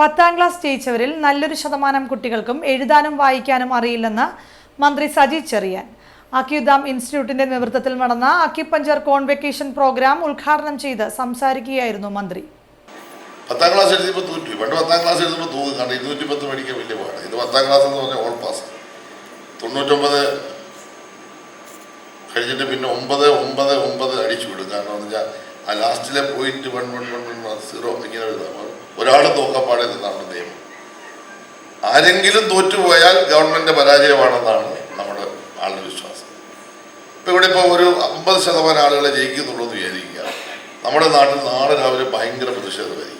പത്താം ക്ലാസ് ജയിച്ചവരിൽ നല്ലൊരു ശതമാനം കുട്ടികൾക്കും എഴുതാനും വായിക്കാനും അറിയില്ലെന്ന് മന്ത്രി സജി ചെറിയാൻ. അക്യുദാം ഇൻസ്റ്റിറ്റ്യൂട്ടിന്റെ നേതൃത്വത്തിൽ നടന്ന അക്യുപഞ്ചർ കോൺവെക്കേഷൻ പ്രോഗ്രാം ഉദ്ഘാടനം ചെയ്ത് സംസാരിക്കുകയായിരുന്നു മന്ത്രി. പത്താം ക്ലാസ് എഴുതിയപ്പോൾ തൂറ്റി. പണ്ട് പത്താം ക്ലാസ് എഴുതുമ്പോൾ തൂക്കും. കാരണം ഇരുന്നൂറ്റി പത്ത് മേടിക്കാൻ വലിയ പാടാണ് ഇത് പത്താം ക്ലാസ് എന്ന് പറഞ്ഞാൽ ഓൾ പാസ് തൊണ്ണൂറ്റൊമ്പത് കഴിഞ്ഞിട്ട് പിന്നെ ഒമ്പത് ഒമ്പത് ഒമ്പത് അടിച്ചു വിടും. കാരണം എന്ന് വെച്ചാൽ ആ ലാസ്റ്റിലെ point one one one one zero ഇങ്ങനെ എഴുതാം. ഒരാൾ തോക്കാൻ പാടില്ലെന്നാണ് നിയമം. ആരെങ്കിലും തോറ്റുപോയാൽ ഗവൺമെന്റ് പരാജയമാണെന്നാണ് നമ്മുടെ ആളുടെ വിശ്വാസം. ഇപ്പം ഇവിടെ ഇപ്പോൾ ഒരു അമ്പത് ശതമാനം ആളുകളെ ജയിക്കുന്നുള്ളൂ എന്ന് വിചാരിക്കുക. നമ്മുടെ നാട്ടിൽ നാളെ രാവിലെ ഭയങ്കര പ്രതിഷേധമായിരിക്കും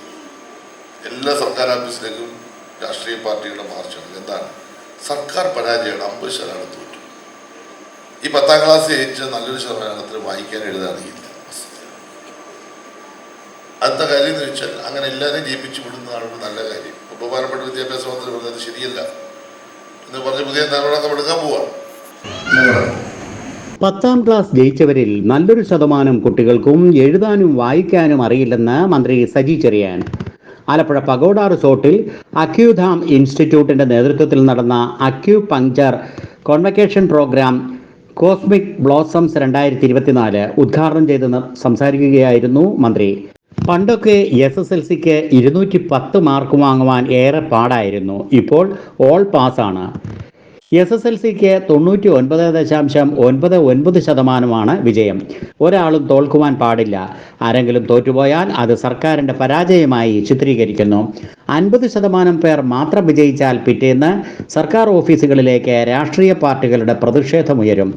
എല്ലാ സർക്കാർ ഓഫീസിലേക്കും രാഷ്ട്രീയ പാർട്ടികളുടെ മാർച്ചാണ്. എന്താണ്? സർക്കാർ പരാജയമാണ്. അമ്പത് ശതമാനം തോറ്റു. ഈ പത്താം ക്ലാസ് ജയിച്ച നല്ലൊരു ശതമാനത്തിന് വായിക്കാൻ എഴുതാൻ അറിയില്ല അടുത്ത കാര്യം എന്ന് വെച്ചാൽ അങ്ങനെ എല്ലാവരെയും ജയിപ്പിച്ചു വിടുന്നതാണ് നല്ല കാര്യം. ബഹുമാനപ്പെട്ട വിദ്യാഭ്യാസ മന്ത്രി പറഞ്ഞത് ശരിയല്ല. എന്ന് പറഞ്ഞ് പുതിയ നടപടി എടുക്കാൻ പോവാണ് പത്താം ക്ലാസ് ജയിച്ചവരിൽ നല്ലൊരു ശതമാനം കുട്ടികൾക്കും എഴുതാനും വായിക്കാനും അറിയില്ലെന്ന് മന്ത്രി സജി ചെറിയാൻ. ആലപ്പുഴ പഗോഡ റിസോർട്ടിൽ അക്യൂധാം ഇൻസ്റ്റിറ്റ്യൂട്ടിന്റെ നേതൃത്വത്തിൽ നടന്ന acupuncture convocation program cosmic blossoms രണ്ടായിരത്തി ഇരുപത്തിനാല് ഉദ്ഘാടനം ചെയ്ത് സംസാരിക്കുകയായിരുന്നു മന്ത്രി. പണ്ടൊക്കെ എസ് എസ് എൽ സിക്ക് ഇരുന്നൂറ്റി പത്ത് മാർക്ക് വാങ്ങുവാൻ ഏറെ പാടായിരുന്നു. ഇപ്പോൾ ഓൾ പാസ്സാണ് എസ് എസ് എൽ സിക്ക് തൊണ്ണൂറ്റി ഒൻപത് ദശാംശം ഒൻപത് ഒൻപത് ശതമാനമാണ് വിജയം. ഒരാളും തോൽക്കുവാൻ പാടില്ല. ആരെങ്കിലും തോറ്റുപോയാൽ അത് സർക്കാരിന്റെ പരാജയമായി ചിത്രീകരിക്കുന്നു. അൻപത് ശതമാനം പേർ മാത്രം വിജയിച്ചാൽ പിറ്റേന്ന് സർക്കാർ ഓഫീസുകളിലേക്ക് രാഷ്ട്രീയ പാർട്ടികളുടെ പ്രതിഷേധമുയരും.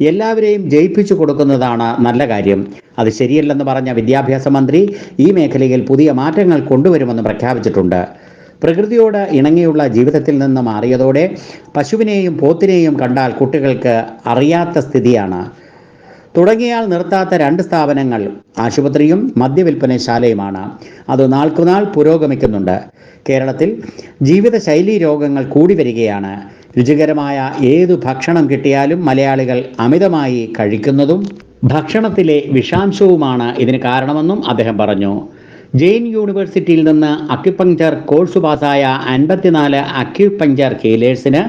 എല്ലാവരെയും ജയിപ്പിച്ചു കൊടുക്കുന്നതാണ് നല്ല കാര്യം. അത് ശരിയല്ലെന്ന് പറഞ്ഞ വിദ്യാഭ്യാസ മന്ത്രി ഈ മേഖലയിൽ പുതിയ മാറ്റങ്ങൾ കൊണ്ടുവരുമെന്ന് പ്രഖ്യാപിച്ചിട്ടുണ്ട്. പ്രകൃതിയോട് ഇണങ്ങിയുള്ള ജീവിതത്തിൽ നിന്ന് മാറിയതോടെ പശുവിനെയും പോത്തിനെയും കണ്ടാൽ കുട്ടികൾക്ക് അറിയാത്ത സ്ഥിതിയാണ്. തുടങ്ങിയാൽ നിർത്താത്ത രണ്ട് സ്ഥാപനങ്ങൾ ആശുപത്രിയും മദ്യവിൽപ്പനശാലയുമാണ്. അത് നാൾക്കുനാൾ പുരോഗമിക്കുന്നുണ്ട്. കേരളത്തിൽ ജീവിതശൈലി രോഗങ്ങൾ കൂടി വരികയാണ്. രുചികരമായ ഏതു ഭക്ഷണം കിട്ടിയാലും മലയാളികൾ അമിതമായി കഴിക്കുന്നതും ഭക്ഷണത്തിലെ വിഷാംശവുമാണ് ഇതിന് കാരണമെന്നും അദ്ദേഹം പറഞ്ഞു. ജെയിൻ യൂണിവേഴ്സിറ്റിയിൽ നിന്ന് അക്യുപഞ്ചർ കോഴ്സ് പാസായ അൻപത്തിനാല് അക്യുപഞ്ചർ ഹീലേഴ്സിന്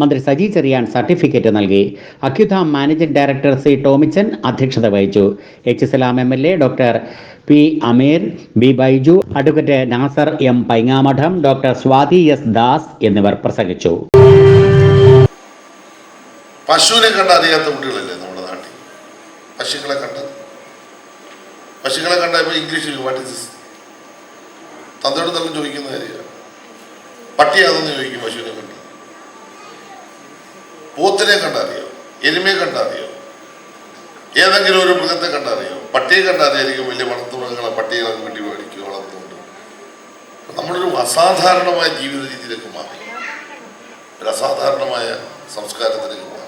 മന്ത്രി സജി ചെറിയാൻ സർട്ടിഫിക്കറ്റ് നൽകി. അക്യുധാം മാനേജിംഗ് ഡയറക്ടർ സി ടോമിച്ചൻ അധ്യക്ഷത വഹിച്ചു. H Salam M L A doctor P Ameer B Baiju advocate Nasar M Paingamadam doctor Swathi S Das എന്നിവർ പ്രസംഗിച്ചു. പശുവിനെ കണ്ട അറിയാത്ത കുട്ടികളല്ലേ നമ്മുടെ നാട്ടിൽ? പശുക്കളെ കണ്ട് പശുക്കളെ കണ്ട ഇപ്പോൾ ഇംഗ്ലീഷിൽ വാട്ട് ഇസ് തന്തയോട് തന്നെ ചോദിക്കുന്ന കാര്യമാണ്. പട്ടിയാണെന്ന് ചോദിക്കും പശുവിനെ കണ്ട്. പോത്തിനെ കണ്ടറിയോ എരുമയെ കണ്ടറിയോ ഏതെങ്കിലും ഒരു മൃഗത്തെ കണ്ടറിയോ പട്ടിയെ കണ്ടറിയായിരിക്കും വലിയ വളർത്തുമൃഗങ്ങളെ പട്ടികളെ വീട്ടിൽ മേടിക്കുക വളർത്തുന്നുണ്ട്. നമ്മളൊരു അസാധാരണമായ ജീവിത രീതിയിലേക്ക് മാറി. ഒരു അസാധാരണമായ സംസ്കാരത്തിലേക്ക് മാറി.